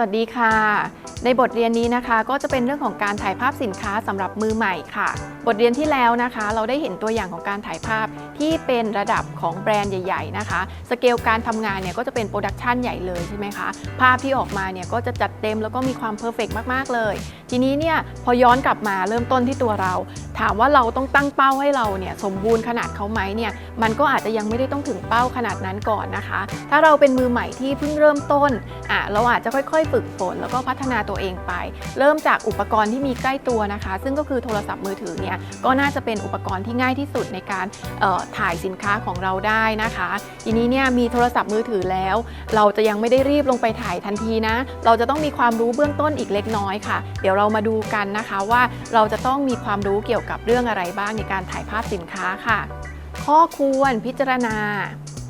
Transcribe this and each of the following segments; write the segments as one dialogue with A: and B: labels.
A: วัสดีค่ะ ในบทเรียนนี้นะคะก็จะเป็นเรื่องของการถ่ายภาพสินค้าสำหรับมือใหม่ค่ะ บทเรียนที่แล้วนะคะ เราได้เห็นตัวอย่างของการถ่ายภาพที่เป็นระดับของแบรนด์ใหญ่ ๆ นะคะ สเกลการทำงานเนี่ยก็จะเป็นโปรดักชันใหญ่เลยใช่ไหมคะ ภาพที่ออกมาเนี่ยก็จะจัดเต็มแล้วก็มีความเพอร์เฟกมาก ๆ เลย ทีนี้เนี่ยพอย้อนกลับมาเริ่มต้นที่ตัวเรา ถามว่าเราต้องตั้งเป้าให้เราเนี่ยสมบูรณ์ขนาดเขาไหมเนี่ยมันก็อาจจะยังไม่ได้ต้องถึงเป้าขนาดนั้นก่อนนะคะ ถ้าเราเป็นมือใหม่ที่เพิ่งเริ่มต้นอะเราอาจจะค่อย ๆ ฝึกฝนแล้วก็พัฒนาตัวเองไป เริ่มจากอุปกรณ์ที่มีใกล้ตัวนะคะ ซึ่งก็คือโทรศัพท์มือถือเนี่ยก็น่าจะเป็นอุปกรณ์ที่ง่ายที่สุดในการถ่ายสินค้าของเราได้นะคะ ทีนี้เนี่ยมีโทรศัพท์มือถือแล้ว เราจะยังไม่ได้รีบลงไปถ่ายทันทีนะ เราจะต้องมีความรู้เบื้องต้นอีกเล็กน้อยค่ะ เดี๋ยวเรามาดูกันนะคะว่าเราจะต้องมีความรู้เกี่ยวกับเรื่องอะไรบ้างในการถ่ายภาพสินค้าค่ะ ข้อควรพิจารณา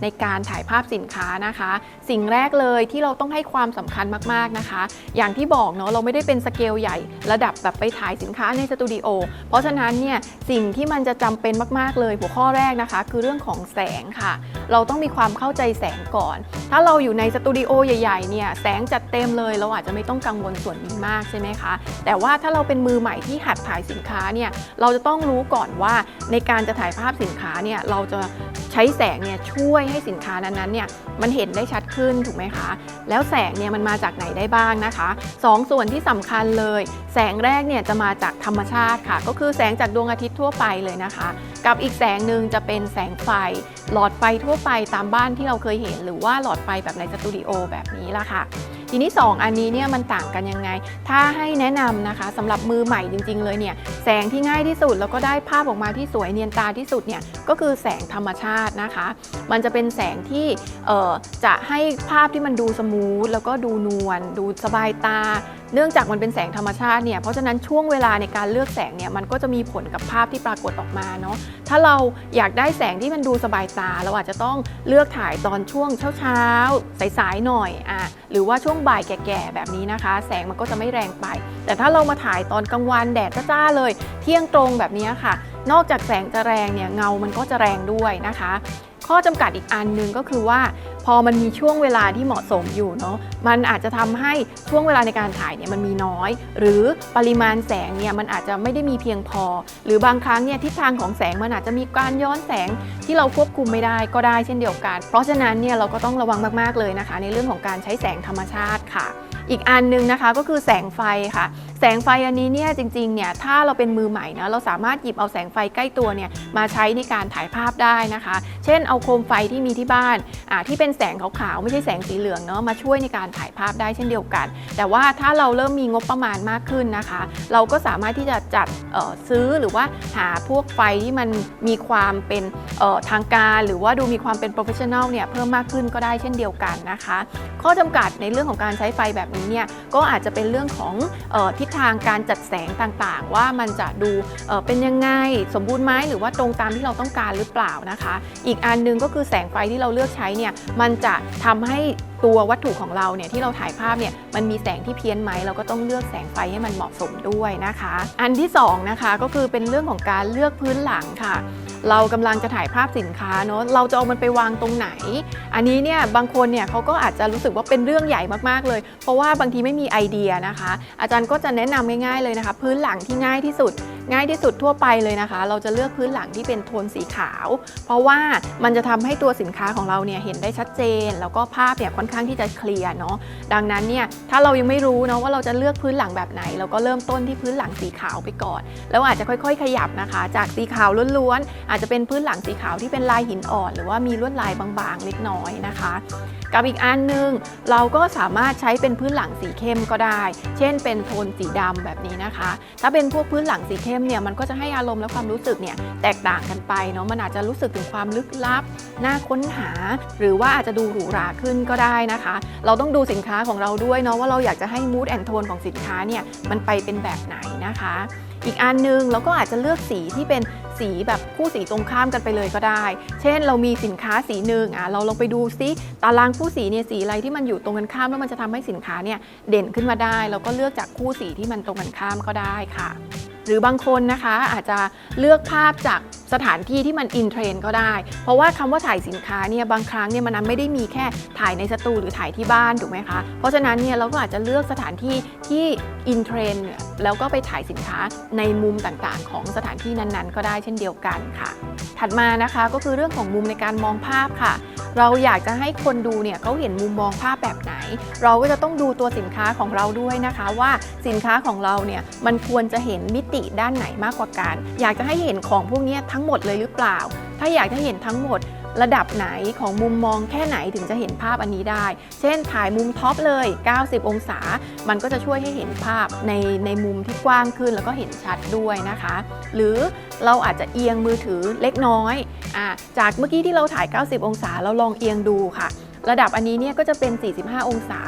A: ในการถ่ายภาพสินค้านะคะ สิ่งแรกเลยที่เราต้องให้ความสำคัญมากๆนะคะ อย่างที่บอกเนาะเราไม่ได้เป็นสเกลใหญ่ ระดับแบบไปถ่ายสินค้าในสตูดิโอเพราะฉะนั้นเนี่ยสิ่งที่มันจะจำเป็นมากๆเลย หัวข้อแรกนะคะ คือเรื่องของแสงค่ะ เราต้องมีความเข้าใจแสงก่อน ถ้าเราอยู่ในสตูดิโอใหญ่ๆเนี่ยแสงจัดเต็มเลยเราอาจจะไม่ต้องกังวลส่วนนี้มากใช่ไหมคะ แต่ว่าถ้าเราเป็นมือใหม่ที่หัดถ่ายสินค้าเนี่ยเราจะต้องรู้ก่อนว่าในการจะถ่ายภาพสินค้าเนี่ยเราจะ ใช้แสงเนี่ยช่วยให้สินค้านั้นๆเนี่ยมันเห็นได้ชัดขึ้นถูกไหมคะ แล้วแสงเนี่ยมันมาจากไหนได้บ้างนะคะสองส่วนที่สำคัญเลย แสงแรกเนี่ยจะมาจากธรรมชาติค่ะ ก็คือแสงจากดวงอาทิตย์ทั่วไปเลยนะคะ กับอีกแสงหนึ่งจะเป็นแสงไฟ หลอดไฟทั่วไปตามบ้านที่เราเคยเห็น หรือว่าหลอดไฟแบบในสตูดิโอแบบนี้ละค่ะ ทีนี้ 2 อันนี้เนี่ยมันต่างกันยังไง ถ้าให้แนะนำนะคะสำหรับมือใหม่จริง ๆ เลยเนี่ยแสงที่ง่ายที่สุดแล้วก็ได้ภาพออกมาที่สวยเนียนตาที่สุดเนี่ยก็คือแสงธรรมชาตินะคะ มันจะเป็นแสงที่จะให้ภาพที่มันดูสมูทแล้วก็ดูนวลดูสบายตา เนื่องจากมันเป็นแสงธรรมชาติเนี่ยเพราะฉะนั้นช่วงเวลาในการเลือกแสงเนี่ยมันก็จะมีผลกับภาพที่ปรากฏออกมาเนาะถ้าเราอยากได้แสงที่มันดูสบายตา เราอาจจะต้องเลือกถ่ายตอนช่วงเช้าๆสายๆหน่อยอะหรือว่าช่วงบ่ายแก่ๆแบบนี้นะคะ แสงมันก็จะไม่แรงไป แต่ถ้าเรามาถ่ายตอนกลางวันแดดจ้าๆเลย เที่ยงตรงแบบนี้ค่ะ นอกจากแสงจะแรงเนี่ยเงามันก็จะแรงด้วยนะคะ ข้อจำกัดอีกอันหนึ่งก็คือว่าพอมันมีช่วงเวลาที่เหมาะสมอยู่เนาะมันอาจจะทำให้ช่วงเวลาในการถ่ายเนี่ยมันมีน้อย หรือปริมาณแสงเนี่ยมันอาจจะไม่ได้มีเพียงพอ หรือบางครั้งเนี่ยทิศทางของแสงมันอาจจะมีการย้อนแสงที่เราควบคุมไม่ได้ก็ได้เช่นเดียวกัน เพราะฉะนั้นเนี่ยเราก็ต้องระวังมากๆเลยนะคะ ในเรื่องของการใช้แสงธรรมชาติค่ะ อีกอันหนึงนะคะก็คือแสงไฟค่ะ แสงไฟอันนี้เนี่ยจริงๆเนี่ยถ้าเราเป็นมือใหม่นะเราสามารถหยิบเอาแสงไฟใกล้ตัวเนี่ยมาใช้ในการถ่ายภาพได้นะคะ เช่นเอาโคมไฟที่มีที่บ้านอ่าที่เป็นแสงขาวๆไม่ใช่แสงสีเหลืองเนาะมาช่วยในการถ่ายภาพได้เช่นเดียวกัน แต่ว่าถ้าเราเริ่มมีงบประมาณมากขึ้นนะคะ เราก็สามารถที่จะจัดซื้อหรือว่าหาพวกไฟที่มันมีความเป็นทางการ หรือว่าดูมีความเป็นโปรเฟชชั่นแนลเนี่ยเพิ่มมากขึ้นก็ได้เช่นเดียวกันนะคะ ข้อจำกัดในเรื่องของการใช้ไฟแบบนี้เนี่ยก็อาจจะเป็นเรื่องของออทิศทางการจัดแสงต่างๆ ว่ามันจะดูเเป็นยังไงสมบูรณ์ไหมหรือว่าตรงตามที่เราต้องการหรือเปล่านะคะ อีกอันหนึงก็คือแสงไฟที่เราเลือกใช้เนี่ยมันจะทำให้ ตัววัตถุของเราเนี่ยที่เราถ่ายภาพเนี่ยมันมีแสงที่เพี้ยนไหมเราก็ต้องเลือกแสงไฟให้มันเหมาะสมด้วยนะคะ อันที่สองนะคะก็คือเป็นเรื่องของการเลือกพื้นหลังค่ะ เรากำลังจะถ่ายภาพสินค้าเนาะเราจะเอามันไปวางตรงไหน อันนี้เนี่ยบางคนเนี่ยเขาก็อาจจะรู้สึกว่าเป็นเรื่องใหญ่มากๆเลย เพราะว่าบางทีไม่มีไอเดียนะคะ อาจารย์ก็จะแนะนำง่ายๆเลยนะคะ พื้นหลังที่ง่ายที่สุดง่ายที่สุดทั่วไปเลยนะคะ เราจะเลือกพื้นหลังที่เป็นโทนสีขาว เพราะว่ามันจะทำให้ตัวสินค้าของเราเนี่ยเห็นได้ชัดเจน แล้วก็ภาพเนี่ยค่อนข้างที่จะเคลียร์เนาะดังนั้นเนี่ยถ้าเรายังไม่รู้เนาะว่าเราจะเลือกพื้นหลังแบบไหน เราก็เริ่มต้นที่พื้นหลังสีขาวไปก่อน แล้วอาจจะค่อย ๆ ขยับนะคะ จากสีขาวล้วนๆอาจจะเป็นพื้นหลังสีขาวที่เป็นลายหินอ่อน หรือว่ามีลวดลายบางๆเล็กน้อยนะคะ กับอีกอันหนึงเราก็สามารถใช้เป็นพื้นหลังสีเข้มก็ได้ เช่น เป็นโทนสีดำแบบนี้นะคะ ถ้าเป็นพวกพื้นหลังสีเข้มเนี่ยมันก็จะให้อารมณ์และความรู้สึกเนี่ยแตกต่างกันไปเนาะมันอาจจะรู้สึกถึงความลึกลับน่าค้นหา หรือว่าอาจจะดูหรูหราขึ้นก็ได้นะคะ เราต้องดูสินค้าของเราด้วยเนาะว่าเราอยากจะให้ mood and tone ของสินค้าเนี่ยมันไปเป็นแบบไหนนะคะ อีกอันหนึงเราก็อาจจะเลือกสีที่เป็นสีแบบคู่สีตรงข้ามกันไปเลยก็ได้ เช่น เรามีสินค้าสีหนึ่งอะเราลองไปดูซิตารางคู่สีเนี่ยสีอะไรที่มันอยู่ตรงกันข้ามแล้วมันจะทำให้สินค้าเนี่ยเด่นขึ้นมาได้ เราก็เลือกจากคู่สีที่มันตรงกันข้ามก็ได้ค่ะ หรือบางคนนะคะอาจจะเลือกภาพจาก สถานที่ที่มันอินเทรนด์ก็ได้ เพราะว่าคำว่าถ่ายสินค้าเนี่ยบางครั้งเนี่ยมันไม่ได้มีแค่ถ่ายในสตูหรือถ่ายที่บ้านถูกไหมคะ เพราะฉะนั้นเนี่ยเราก็อาจจะเลือกสถานที่ที่อินเทรนด์แล้วก็ไปถ่ายสินค้าในมุมต่างๆ ของสถานที่นั้นๆ ก็ได้เช่นเดียวกันค่ะ ถัดมานะคะก็คือเรื่องของมุมในการมองภาพค่ะ เราอยากจะให้คนดูเนี่ยเขาเห็นมุมมองภาพแบบไหน เราก็จะต้องดูตัวสินค้าของเราด้วยนะคะว่าสินค้าของเราเนี่ยมันควรจะเห็นมิติด้านไหนมากกว่ากัน อยากจะให้เห็นของพวกเนี้ยทั้งหมดเลยหรือเปล่า ถ้าอยากจะเห็นทั้งหมดระดับไหนของมุมมองแค่ไหนถึงจะเห็นภาพอันนี้ได้ เช่นถ่ายมุมท็อปเลย 90 องศา มันก็จะช่วยให้เห็นภาพในในมุมที่กว้างขึ้นแล้วก็เห็นชัดด้วยนะคะ หรือเราอาจจะเอียงมือถือเล็กน้อยอจากเมื่อกี้ที่เราถ่าย 90 องศาเราลองเอียงดูค่ะ ระดับอันนี้เนี่ยก็จะเป็น 45 องศา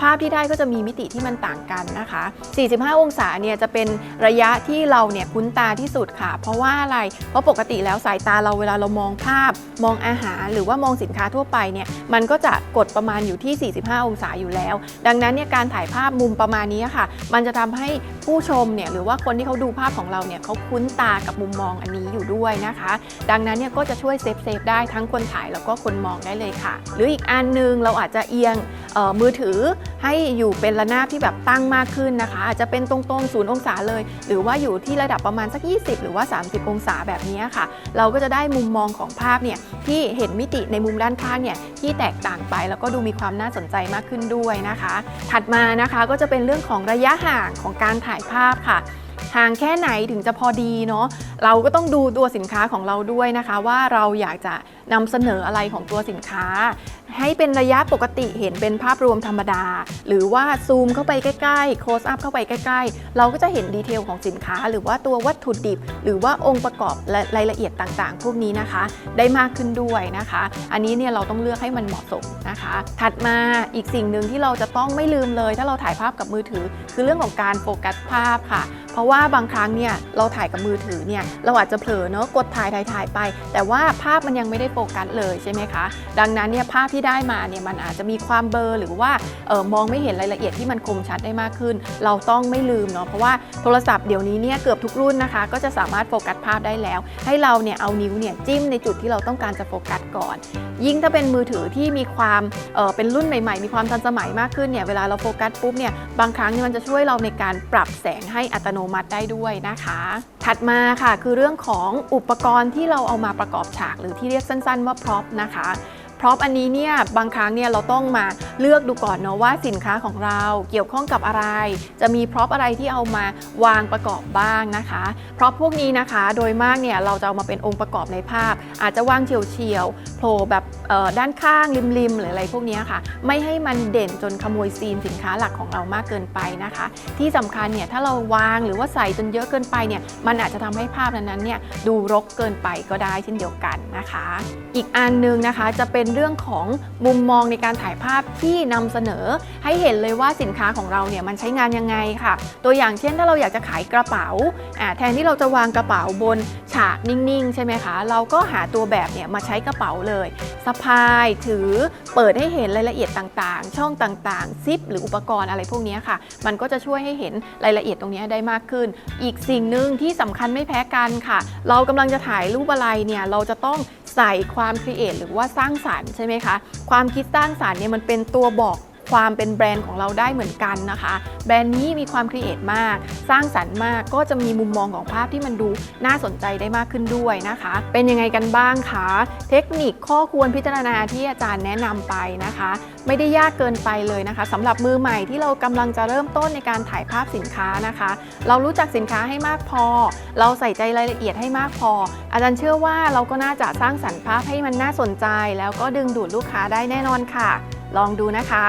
A: ภาพที่ได้ก็จะมีมิติที่มันต่างกันนะคะ 45 องศาเนี่ยจะเป็นระยะที่เราเนี่ยคุ้นตาที่สุดค่ะ เพราะว่าอะไร เพราะปกติแล้วสายตาเราเวลาเรามองภาพ มองอาหาร หรือว่ามองสินค้าทั่วไปเนี่ยมันก็จะกดประมาณอยู่ที่ 45 องศาอยู่แล้ว ดังนั้นเนี่ยการถ่ายภาพมุมประมาณนี้ค่ะ มันจะทำให้ผู้ชมเนี่ยหรือว่าคนที่เขาดูภาพของเราเนี่ยเขาคุ้นตากับมุมมองอันนี้อยู่ด้วยนะคะ ดังนั้นเนี่ยก็จะช่วยเซฟเซฟได้ทั้งคนถ่ายแล้วก็คนมองได้เลยค่ะ หรืออีกอันหนึ่งเราอาจจะเอียงมือถือให้อยู่เป็นระนาบที่แบบตั้งมากขึ้นนะคะ อาจจะเป็นตรงๆศูนย์องศาเลย หรือว่าอยู่ที่ระดับประมาณสัก 20 หรือว่า 30 องศาแบบนี้ค่ะ เราก็จะได้มุมมองของภาพเนี่ยที่เห็นมิติในมุมด้านข้างเนี่ยที่แตกต่างไปแล้วก็ดูมีความน่าสนใจมากขึ้นด้วยนะคะ ถัดมานะคะก็จะเป็นเรื่องของระยะห่างของการถ่ายภาพค่ะห่างแค่ไหนถึงจะพอดีเนาะ เราก็ต้องดูตัวสินค้าของเราด้วยนะคะ ว่าเราอยากจะนำเสนออะไรของตัวสินค้า ให้เป็นระยะปกติเห็นเป็นภาพรวมธรรมดา หรือว่าซูมเข้าไปใกล้ๆโคสอัพเข้าไปใกล้ๆ เราก็จะเห็นดีเทลของสินค้า หรือว่าตัววัตถุดิบ หรือว่าองค์ประกอบและรายละเอียดต่างๆ พวกนี้นะคะ ได้มากขึ้นด้วยนะคะ อันนี้เนี่ยเราต้องเลือกให้มันเหมาะสมนะคะ ถัดมาอีกสิ่งหนึ่งที่เราจะต้องไม่ลืมเลย ถ้าเราถ่ายภาพกับมือถือ คือเรื่องของการโฟกัสภาพค่ะ เพราะว่าบางครั้งเนี่ยเราถ่ายกับมือถือเนี่ยเราอาจจะเผลอเนาะกดถ่ายถ่ายถ่ายไป แต่ว่าภาพมันยังไม่ได้โฟกัสเลยใช่ไหมคะ ดังนั้นเนี่ยภาพที่ได้มาเนี่ยมันอาจจะมีความเบลอหรือว่าเออมองไม่เห็นรายละเอียดที่มันคมชัดได้มากขึ้น เราต้องไม่ลืมเนาะเพราะว่าโทรศัพท์เดี๋ยวนี้เนี่ยเกือบทุกรุ่นนะคะ ก็จะสามารถโฟกัสภาพได้แล้ว ให้เราเนี่ยเอานิ้วเนี่ยจิ้มในจุดที่เราต้องการจะโฟกัสก่อน ยิ่งถ้าเป็นมือถือที่มีความเออเป็นรุ่นใหม่ ๆ มีความทันสมัยมากขึ้นเนี่ยเวลาเราโฟกัสปุ๊บเนี่ยบางครั้งเนี่ยมันจะช่วยเราในการปรับแสงให้อัตโนมัติได้ด้วยนะคะถัดมาค่ะคือเรื่องของอุปกรณ์ที่เราเอามาประกอบฉาก หรือที่เรียกสั้นๆว่าพร็อพนะคะพร็อพอันนี้เนี่ยบางครั้งเนี่ยเราต้องมาเลือกดูก่อนเนาะว่าสินค้าของเราเกี่ยวข้องกับอะไร จะมีพร็อพอะไรที่เอามาวางประกอบบ้างนะคะพร็อพพวกนี้นะคะ โดยมากเนี่ยเราจะเอามาเป็นองค์ประกอบในภาพ อาจจะวางเฉียว โผล่แบบด้านข้างริมๆหรืออะไรพวกนี้ค่ะ ไม่ให้มันเด่นจนขโมยซีนสินค้าหลักของเรามากเกินไปนะคะ ที่สำคัญเนี่ยถ้าเราวางหรือว่าใส่จนเยอะเกินไปเนี่ยมันอาจจะทำให้ภาพนั้นๆเนี่ยดูรกเกินไปก็ได้เช่นเดียวกันนะคะ อีกอันหนึงนะคะจะเป็นเรื่องของมุมมองในการถ่ายภาพที่นำเสนอ ให้เห็นเลยว่าสินค้าของเราเนี่ยมันใช้งานยังไงค่ะ ตัวอย่างเช่น ถ้าเราอยากจะขายกระเป๋าอ่าแทนที่เราจะวางกระเป๋าบนฉากนิ่งๆ ใช่ไหมคะ เราก็หาตัวแบบเนี่ยมาใช้กระเป๋าเลยสะพายถือเปิดให้เห็นรายละเอียดต่างๆ ช่องต่างๆซิปหรืออุปกรณ์อะไรพวกนี้ค่ะ มันก็จะช่วยให้เห็นรายละเอียดตรงนี้ได้มากขึ้น อีกสิ่งหนึ่งที่สำคัญไม่แพ้กันค่ะ เรากำลังจะถ่ายรูปอะไรเนี่ยเราจะต้องใส่ความครีเอทหรือว่าสร้างสรรค์ใช่ไหมคะ ความคิดสร้างสรรค์เนี่ยมันเป็นตัวบอก ความเป็นแบรนด์ของเราได้เหมือนกันนะคะ แบรนด์นี้มีความครีเอทมาก สร้างสรรค์มากก็จะมีมุมมองของภาพที่มันดูน่าสนใจได้มากขึ้นด้วยนะคะ เป็นยังไงกันบ้างคะ เทคนิคข้อควรพิจารณาที่อาจารย์แนะนำไปนะคะ ไม่ได้ยากเกินไปเลยนะคะสำหรับมือใหม่ที่เรากำลังจะเริ่มต้นในการถ่ายภาพสินค้านะคะ เรารู้จักสินค้าให้มากพอ เราใส่ใจรายละเอียดให้มากพอ อาจารย์เชื่อว่าเราก็น่าจะสร้างสรรค์ภาพให้มันน่าสนใจ แล้วก็ดึงดูดลูกค้าได้แน่นอนค่ะ ลองดูนะคะ